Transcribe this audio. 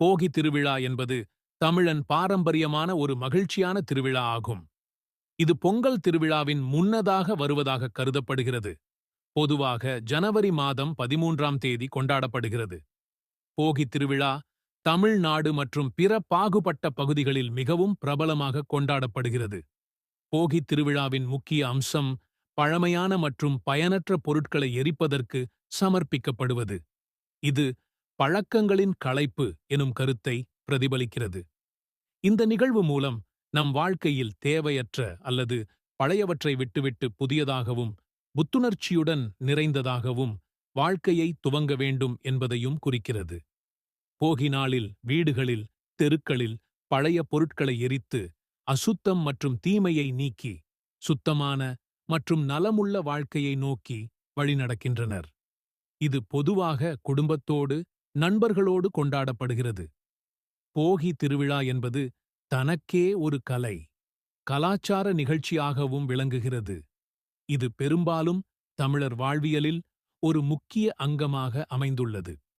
போகி திருவிழா என்பது தமிழன் பாரம்பரியமான ஒரு மகிழ்ச்சியான திருவிழா ஆகும். இது பொங்கல் திருவிழாவின் முன்னதாக வருவதாக கருதப்படுகிறது. பொதுவாக ஜனவரி மாதம் பதிமூன்றாம் தேதி கொண்டாடப்படுகிறது. போகி திருவிழா தமிழ்நாடு மற்றும் பிற பாகுபட்ட பகுதிகளில் மிகவும் பிரபலமாக கொண்டாடப்படுகிறது. போகி திருவிழாவின் முக்கிய அம்சம் பழமையான மற்றும் பயனற்ற பொருட்களை எரிப்பதற்கு சமர்ப்பிக்கப்படுவது. இது பழக்கங்களின் களைப்பு எனும் கருத்தை பிரதிபலிக்கிறது. இந்த நிகழ்வு மூலம் நம் வாழ்க்கையில் தேவையற்ற அல்லது பழையவற்றை விட்டுவிட்டு புதியதாகவும் புத்துணர்ச்சியுடன் நிறைந்ததாகவும் வாழ்க்கையை துவங்க வேண்டும் என்பதையும் குறிக்கிறது. போகி நாளில் வீடுகளில் தெருக்களில் பழைய பொருட்களை எரித்து அசுத்தம் மற்றும் தீமையை நீக்கி சுத்தமான மற்றும் நலமுள்ள வாழ்க்கையை நோக்கி வழிநடக்கின்றனர். இது பொதுவாக குடும்பத்தோடு நண்பர்களோடு கொண்டாடப்படுகிறது. போகி திருவிழா என்பது தனக்கே ஒரு கலை கலாச்சார நிகழ்ச்சியாகவும் விளங்குகிறது. இது பெரும்பாலும் தமிழர் வாழ்வியலில் ஒரு முக்கிய அங்கமாக அமைந்துள்ளது.